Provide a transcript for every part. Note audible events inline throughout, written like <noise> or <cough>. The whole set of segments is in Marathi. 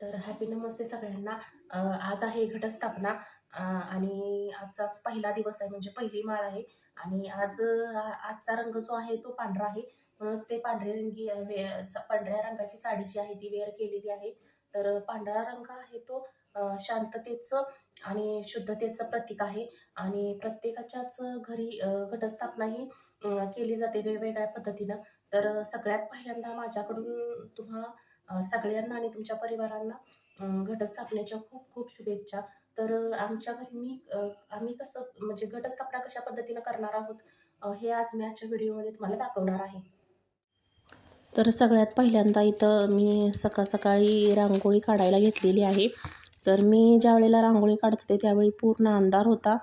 तर हॅपी नमस्ते सगळ्यांना. आज आहे घटस्थापना आणि आजचाच पहिला दिवस आहे म्हणजे पहिली माळ आहे. आणि आज आजचा रंग जो आहे तो पांढरा आहे. म्हणूनच ते पांढरे रंगी वे पांढऱ्या रंगाची साडी जी आहे ती वेअर केलेली आहे. तर पांढरा रंग आहे तो शांततेचं आणि शुद्धतेचं प्रतीक आहे. आणि प्रत्येकाच्याच घरी घटस्थापना ही केली जाते वेगवेगळ्या पद्धतीनं. तर सगळ्यात पहिल्यांदा माझ्याकडून तुम्हा सगळ्यांना आणि तुमच्या परिवारांना घटस्थापनेच्या खूप खूप शुभेच्छा. तर आमच्या घरी मी आम्ही कसं म्हणजे घटस्थापना कशा पद्धतीनं करणार आहोत हे आज मी आजच्या व्हिडिओमध्ये तुम्हाला दाखवणार आहे. तर सगळ्यात पहिल्यांदा इथं मी सकाळ सकाळी रांगोळी काढायला घेतलेली आहे. तर मी ज्या वेळेला रांगोळी काढत होते त्यावेळी पूर्ण अंधार होता.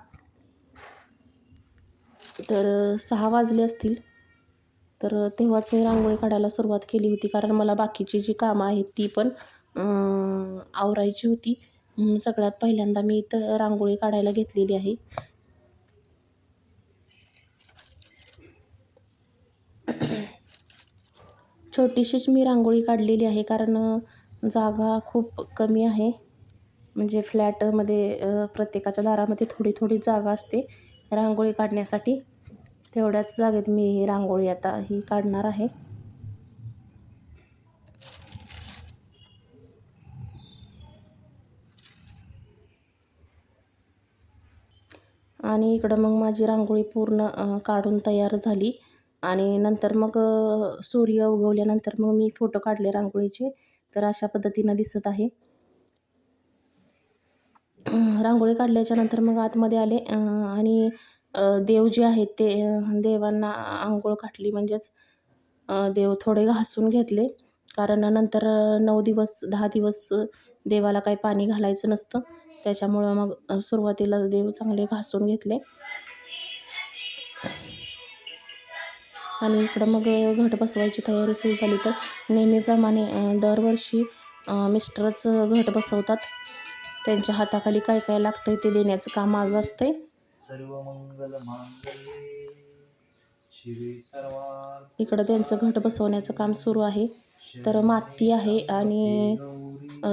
तर सहा वाजले असतील. तर तेव्हाच मी रांगोळी काढायला सुरुवात केली होती. कारण मला बाकीची जी कामं आहेत ती पण आवरायची होती. सगळ्यात पहिल्यांदा मी इथं रांगोळी काढायला घेतलेली आहे. छोटीशीच मी रांगोळी काढलेली आहे. कारण जागा खूप कमी आहे. म्हणजे फ्लॅटमध्ये प्रत्येकाच्या दारामध्ये थोडी थोडी जागा असते रांगोळी काढण्यासाठी. तेवढ्याच जागेत मी ही रांगोळी आता ही काढणार आहे. आणि इकडं मग माझी रांगोळी पूर्ण काढून तयार झाली. आणि नंतर मग सूर्य उगवल्यानंतर मग मी फोटो काढले रांगोळीचे. तर अशा पद्धतीनं दिसत आहे. रांगोळी काढल्याच्या नंतर मग आतमध्ये आले आणि देव जे आहेत ते देवांना आंघोळ घातली म्हणजेच देव थोडे घासून घेतले. कारण नंतर नऊ दिवस दहा दिवस देवाला काही पाणी घालायचं नसतं. त्याच्यामुळं मग सुरुवातीलाच देव चांगले घासून घेतले. आणि इकडं मग घट बसवायची तयारी सुरू झाली तर नेहमीप्रमाणे दरवर्षी मिस्टरच घट बसवतात. त्यांच्या हाताखाली काय काय लागतंय ते देण्याचं काम आज असतंय. सर्व मंगल मांगल्ये सर्वा इकडं त्यांचं घट बसवण्याचं काम सुरू आहे. तर माती आहे आणि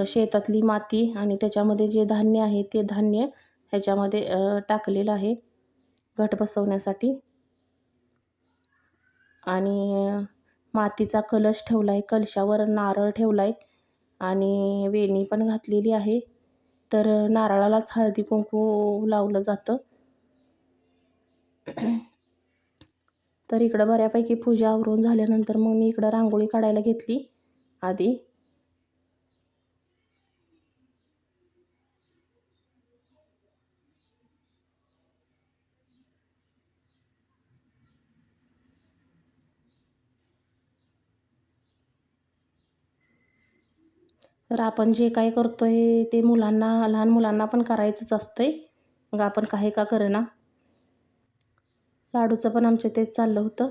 शेतातली माती आणि त्याच्यामध्ये जे धान्य आहे ते धान्य ह्याच्यामध्ये टाकलेलं आहे घट बसवण्यासाठी. आणि मातीचा कलश ठेवला आहे कलशावर नारळ ठेवला आहे आणि वेणी पण घातलेली आहे. तर नारळालाच हळदी कुंकू लावलं जातं. <clears throat> तर इकडं बऱ्यापैकी पूजा आवरून झाल्यानंतर मग मी इकडं रांगोळी काढायला घेतली आधी. तर आपण जे काय करतोय ते मुलांना लहान मुलांना पण करायचंच असतंय. मग आपण काही का करेना? लाडूचं पण आमच्या तेच चाललं होतं.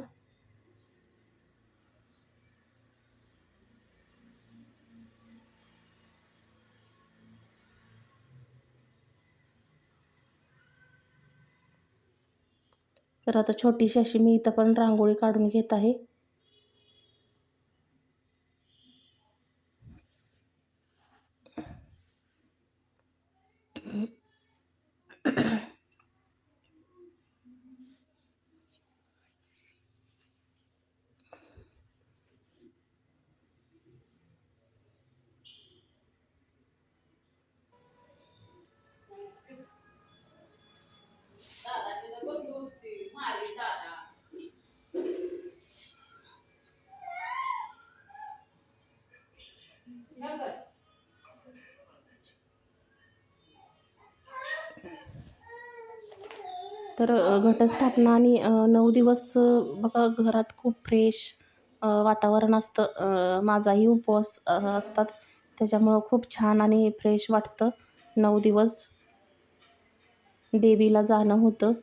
तर आता छोटीशी अशी मी इथं पण रांगोळी काढून घेत आहे. तर घटस्थापना आणि नऊ दिवस बघा घरात खूप फ्रेश वातावरण असतं. माझाही उपवास असतात. त्याच्यामुळं खूप छान आणि फ्रेश वाटतं. नऊ दिवस देवीला जाणं होतं.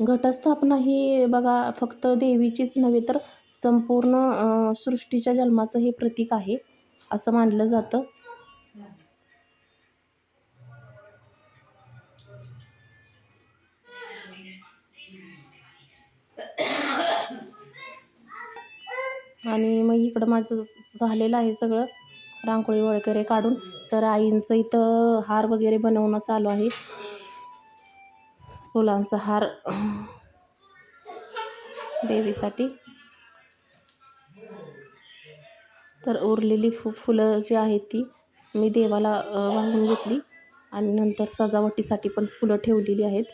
घटस्थापना ही बघा फक्त देवीचीच नव्हे तर संपूर्ण सृष्टीच्या जन्माचं हे प्रतीक आहे. असं मानलं जातं. आणि मग इकडं माझं झालेलं आहे सगळं. रांगोळी वगैरे काढून. तर आईंचं इथं हार वगैरे बनवणं चालू आहे. फुलांचा हार देवीसाठी. तर उरलेली फु फुलं जी आहेत ती मी देवाला वाहून घेतली. आणि नंतर सजावटीसाठी पण फुलं ठेवलेली आहेत.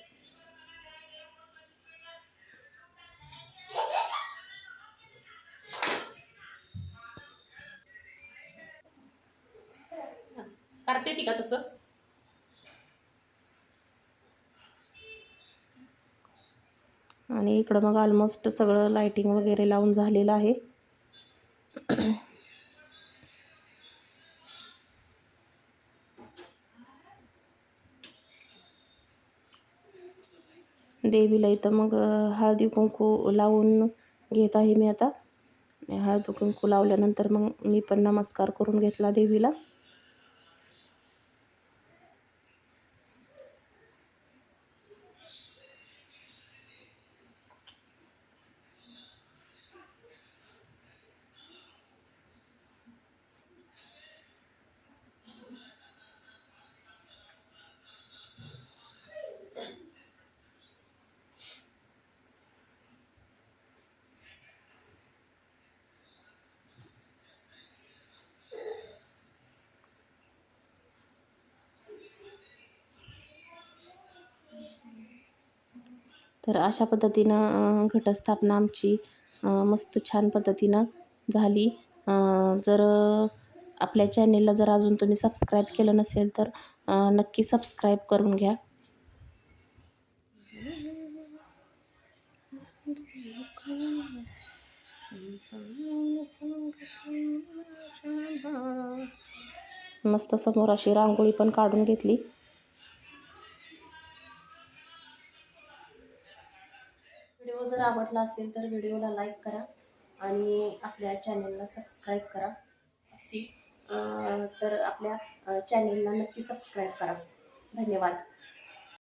करते ती का तसं? आणि इकडं मग ऑलमोस्ट सगळं लाईटिंग वगैरे लावून झालेलं आहे. देवीला इथं मग हळदी कुंकू लावून घेत आहे मी आता. हळदी कुंकू लावल्यानंतर मग मी पण नमस्कार करून घेतला देवीला. तर अशा पद्धतीनं घटस्थापना आमची मस्त छान पद्धतीनं झाली. जर आपल्या चॅनेलला जर अजून तुम्ही सबस्क्राईब केलं नसेल तर नक्की सबस्क्राईब करून घ्या. मस्त समोर अशी रांगोळी पण काढून घेतली. व्हिडिओ जर आवडला असेल तर व्हिडिओला लाईक करा आणि आपल्या चॅनेलला सबस्क्राईब करा. असतील तर आपल्या चॅनेलला नक्की सबस्क्राईब करा. धन्यवाद.